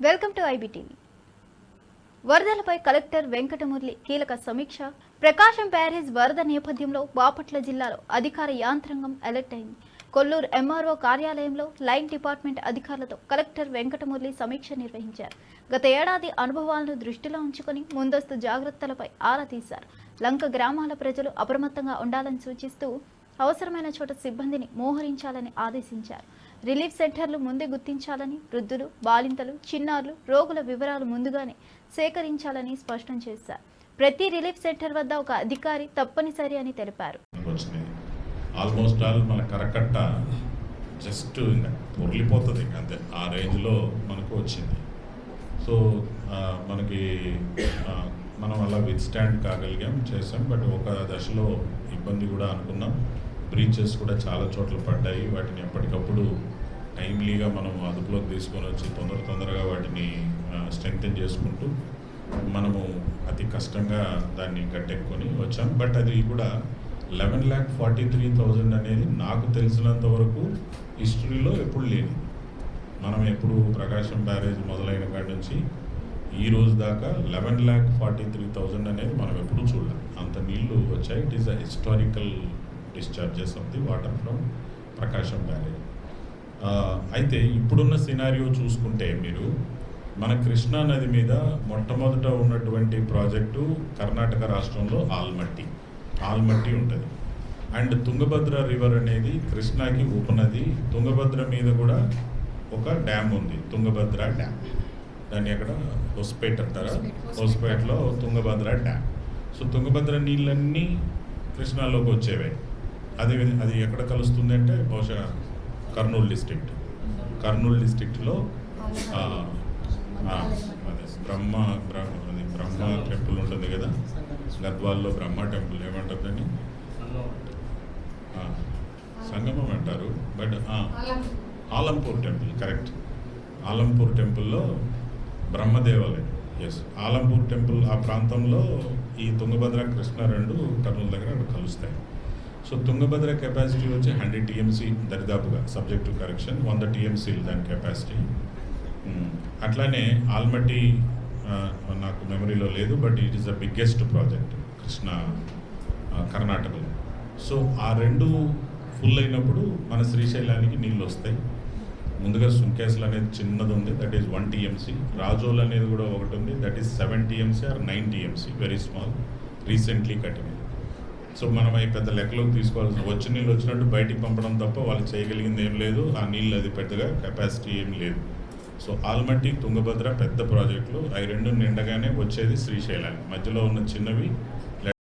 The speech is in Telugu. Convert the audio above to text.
Welcome to IBTV. వరదలపై collector Venkatamurali కీలక సమీక్ష. ప్రకాశం బ్యారేజ్ వరద నేపథ్యంలో బాపట్ల జిల్లాలో అధికార యాంత్రాంగం అలర్ట్ అయింది. కొల్లూరు ఎంఆర్ఓ కార్యాలయంలో లైన్ డిపార్ట్మెంట్ అధికారులతో కలెక్టర్ వెంకటమురళి సమీక్ష నిర్వహించారు. గత ఏడాది అనుభవాలను దృష్టిలో ఉంచుకొని ముందస్తు జాగ్రత్తలపై ఆరా తీశారు. లంక గ్రామాల ప్రజలు అప్రమత్తంగా ఉండాలని సూచిస్తూ అవసరమైన చోట సిబ్బందిని మోహరించాలని ఆదేశించారు. రిలీఫ్ సెంటర్లు ముందే గుర్తించాలని వృద్ధులు బాలింతలు చిన్నారులు రోగుల వివరాలు ముందుగానే సేకరించాలని స్పష్టం చేశారు. ప్రతి రిలీఫ్ సెంటర్ వద్ద ఒక అధికారి తప్పనిసరి అని తెలిపారు. ఆల్మోస్ట్ ఆల్ మన కరకట్ట జస్ట్ ఇంకా పొర్లిపోతుంది ఇంకా అంతే ఆ రేంజ్లో మనకు వచ్చింది. సో మనకి మనం అలా విత్ స్టాండ్ కాగలిగాం చేసాం బట్ ఒక దశలో ఇబ్బంది కూడా అనుకున్నాం. బ్రీచెస్ కూడా చాలా చోట్ల పడ్డాయి. వాటిని ఎప్పటికప్పుడు టైమ్లీగా మనం అదుపులోకి తీసుకొని వచ్చి తొందర తొందరగా వాటిని స్ట్రెంగ్తెన్ చేసుకుంటూ మనము అతి కష్టంగా దాన్ని గట్టెక్కుని వచ్చాం. బట్ అది కూడా eleven lakh forty three thousand అనేది నాకు తెలిసినంత వరకు హిస్టరీలో ఎప్పుడు లేని మనం ఎప్పుడు ప్రకాశం బ్యారేజ్ మొదలైన కాడి నుంచి ఈ రోజు దాకా eleven lakh forty three thousand అనేది మనం ఎప్పుడూ చూడలేం. అంత నీళ్ళు వచ్చాయి. It is a historical discharges of the water from Prakasam barrage. అయితే ఇప్పుడున్న సినారియో చూసుకుంటే మీరు మన కృష్ణా నది మీద మొట్టమొదట ఉన్నటువంటి ప్రాజెక్టు కర్ణాటక రాష్ట్రంలో ఆల్మట్టి ఆల్మట్టి ఉంటుంది. అండ్ తుంగభద్ర రివర్ అనేది కృష్ణాకి ఉపనది. తుంగభద్ర మీద కూడా ఒక డ్యామ్ ఉంది తుంగభద్ర డ్యామ్. దాన్ని అక్కడ హొస్పేట్ అంటారా? హొస్పేట్లో తుంగభద్ర డ్యామ్. సో తుంగభద్ర నీళ్ళన్నీ కృష్ణాలోకి వచ్చేవే. అది అది ఎక్కడ కలుస్తుంది అంటే బహుశా కర్నూలు డిస్ట్రిక్ట్. కర్నూలు డిస్ట్రిక్ట్లో అదే బ్రహ్మ బ్రహ్మ బ్రహ్మ టెంపుల్ ఉంటుంది కదా? గద్వాల్లో బ్రహ్మ టెంపుల్ ఏమంటారు సంగమం అంటారు. But Alampur temple correct. Alampur టెంపుల్లో బ్రహ్మ దేవాలయం ఎస్ ఆలంపూర్ టెంపుల్ ఆ ప్రాంతంలో ఈ తుంగభద్ర కృష్ణ రెండు కర్నూలు దగ్గర అక్కడ కలుస్తాయి. సో తుంగభద్ర కెపాసిటీ వచ్చి హండ్రెడ్ టీఎంసీ దరిదాపుగా సబ్జెక్ట్ టు కరెక్షన్ వంద టీఎంసీలు దాని కెపాసిటీ hmm. అట్లానే ఆల్మట్టి నాకు మెమరీలో లేదు but it is the biggest project Krishna కర్ణాటకలో. సో ఆ రెండు ఫుల్ అయినప్పుడు మన శ్రీశైలానికి నీళ్ళు వస్తాయి. ముందుగా సుంకేసులు అనేది చిన్నది ఉంది that is one TMC Rajolu అనేది కూడా ఒకటి ఉంది that is seven TMC or nine TMC very small recently కట్టినది so మనం అవి పెద్ద లెక్కలోకి తీసుకోవాల్సిన వచ్చి నీళ్ళు వచ్చినట్టు బయటికి పంపడం తప్ప వాళ్ళు చేయగలిగింది ఏం లేదు. ఆ నీళ్ళు అది పెద్దగా కెపాసిటీ ఏం లేదు. సో ఆల్మట్టి తుంగభద్ర పెద్ద ప్రాజెక్టులు అవి రెండు నిండగానే వచ్చేది శ్రీశైలానికి మధ్యలో ఉన్న చిన్నవి